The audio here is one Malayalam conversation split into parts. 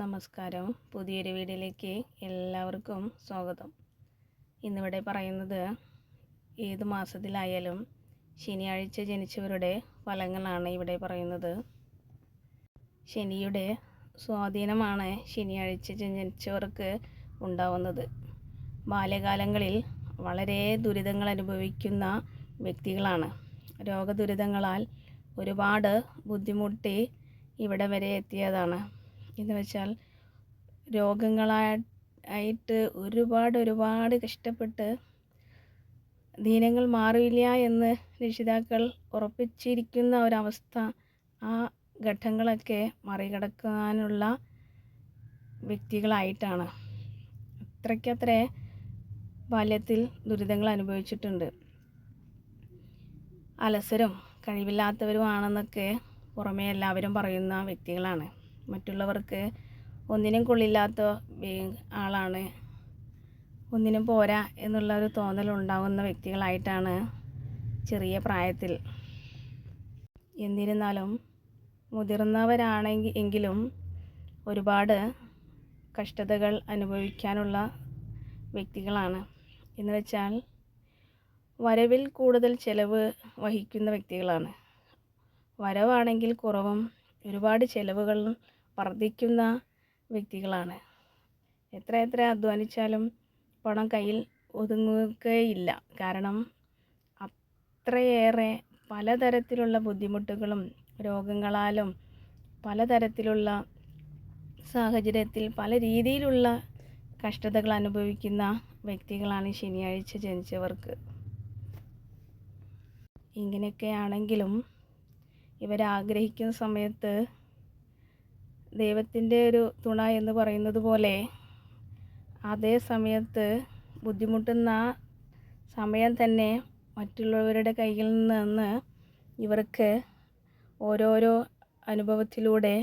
നമസ്കാരം. പുതിയൊരു വീഡിയോയിലേക്ക് എല്ലാവർക്കും സ്വാഗതം. ഇന്നിവിടെ പറയുന്നത് ഏത് മാസത്തിലായാലും ശനിയാഴ്ച ജനിച്ചവരുടെ ഫലങ്ങളാണ് ഇവിടെ പറയുന്നത്. ശനിയുടെ സ്വാധീനമാണ് ശനിയാഴ്ച ജനിച്ചവർക്ക് ഉണ്ടാവുന്നത്. ബാല്യകാലങ്ങളിൽ വളരെ ദുരിതങ്ങൾ അനുഭവിക്കുന്ന വ്യക്തികളാണ്. രോഗദുരിതങ്ങളാൽ ഒരുപാട് ബുദ്ധിമുട്ടി ഇവിടെ വരെ എത്തിയതാണ്. എന്ന് വെച്ചാൽ രോഗങ്ങളായിട്ട് ഒരുപാട് ഒരുപാട് കഷ്ടപ്പെട്ട് ദീനങ്ങൾ മാറിയില്ല എന്ന് രക്ഷിതാക്കൾ ഉറപ്പിച്ചിരിക്കുന്ന ഒരവസ്ഥ ആ ഘട്ടങ്ങളൊക്കെ മറികടക്കാനുള്ള വ്യക്തികളായിട്ടാണ്. അത്രയ്ക്കത്രേ ബാല്യത്തിൽ ദുരിതങ്ങൾ അനുഭവിച്ചിട്ടുണ്ട്. അലസരും കഴിവില്ലാത്തവരുമാണെന്നൊക്കെ പുറമേ എല്ലാവരും പറയുന്ന വ്യക്തികളാണ്. മറ്റുള്ളവർക്ക് ഒന്നിനും കൊള്ളില്ലാത്ത ആളാണ്. ഒന്നിനും പോരാ എന്നുള്ള ഒരു തോന്നൽ ഉണ്ടാകുന്ന വ്യക്തികളായിട്ടാണ് ചെറിയ പ്രായത്തിൽ. എന്നിരുന്നാലും മുതിർന്നവരാണെങ്കിൽ എങ്കിലും ഒരുപാട് കഷ്ടതകൾ അനുഭവിക്കാനുള്ള വ്യക്തികളാണ്. എന്ന് വെച്ചാൽ വരവിൽ കൂടുതൽ ചിലവ് വഹിക്കുന്ന വ്യക്തികളാണ്. വരവാണെങ്കിൽ കുറവും ഒരുപാട് ചിലവുകൾ വർദ്ധിക്കുന്ന വ്യക്തികളാണ്. എത്ര എത്ര അധ്വാനിച്ചാലും പണം കയ്യിൽ ഒതുങ്ങുകയില്ല. കാരണം അത്രയേറെ പലതരത്തിലുള്ള ബുദ്ധിമുട്ടുകളും രോഗങ്ങളാലും പലതരത്തിലുള്ള സാഹചര്യത്തിൽ പല രീതിയിലുള്ള കഷ്ടതകൾ അനുഭവിക്കുന്ന വ്യക്തികളാണ് ശനിയാഴ്ച ജനിച്ചവർക്ക്. ഇങ്ങനെയൊക്കെയാണെങ്കിലും ഇവരാഗ്രഹിക്കുന്ന സമയത്ത് ദൈവത്തിന്റെ ഒരു തുണ എന്ന് പറയുന്നത് പോലെ അതേ സമയത്ത് ബുദ്ധിമുട്ടുന്ന സമയം തന്നെ മറ്റുള്ളവരുടെ കയ്യിൽ നിന്ന് ഇവർക്ക് ഓരോരോ അനുഭവത്തിലൂടെ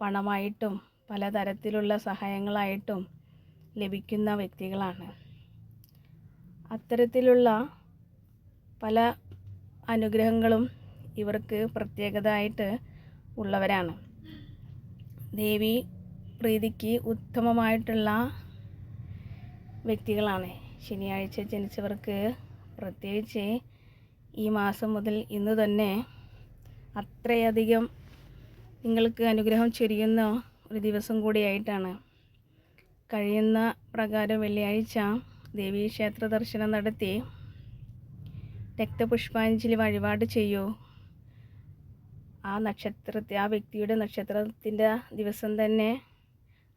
പണമായിട്ടും പലതരത്തിലുള്ള സഹായങ്ങളായിട്ടും ലഭിക്കുന്ന വ്യക്തികളാണ്. അത്തരത്തിലുള്ള പല അനുഗ്രഹങ്ങളും ഇവർക്ക് പ്രത്യേകതയായിട്ട് ഉള്ളവരാണ്. ദേവി പ്രീതിക്ക് ഉത്തമമായിട്ടുള്ള വ്യക്തികളാണ്. ശനിയാഴ്ച ജനിച്ചവർക്ക് പ്രത്യേകിച്ച് ഈ മാസം മുതൽ ഇന്ന് തന്നെ അത്രയധികം നിങ്ങൾക്ക് അനുഗ്രഹം ചൊരിയുന്ന ഒരു ദിവസം കൂടിയായിട്ടാണ്. കഴിയുന്ന പ്രകാരം വെള്ളിയാഴ്ച ദേവീ ക്ഷേത്ര ദർശനം നടത്തി രക്തപുഷ്പാഞ്ജലി വഴിപാട് ചെയ്യൂ. ആ നക്ഷത്രത്തെ ആ വ്യക്തിയുടെ നക്ഷത്രത്തിന്റെ ദിവസം തന്നെ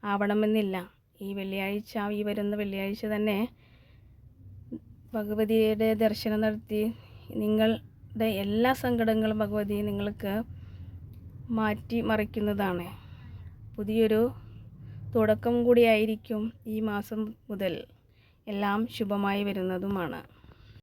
ആവണമെന്നില്ല. ഈ വെള്ളിയാഴ്ച ഈ വരുന്ന വെള്ളിയാഴ്ച തന്നെ ഭഗവതിയുടെ ദർശനം നടത്തി നിങ്ങളുടെ എല്ലാ സങ്കടങ്ങളും ഭഗവതി നിങ്ങൾക്ക് മാറ്റി മറിക്കുന്നതാണ്. പുതിയൊരു തുടക്കം കൂടിയായിരിക്കും ഈ മാസം മുതൽ. എല്ലാം ശുഭമായി വരുന്നതുമാണ്.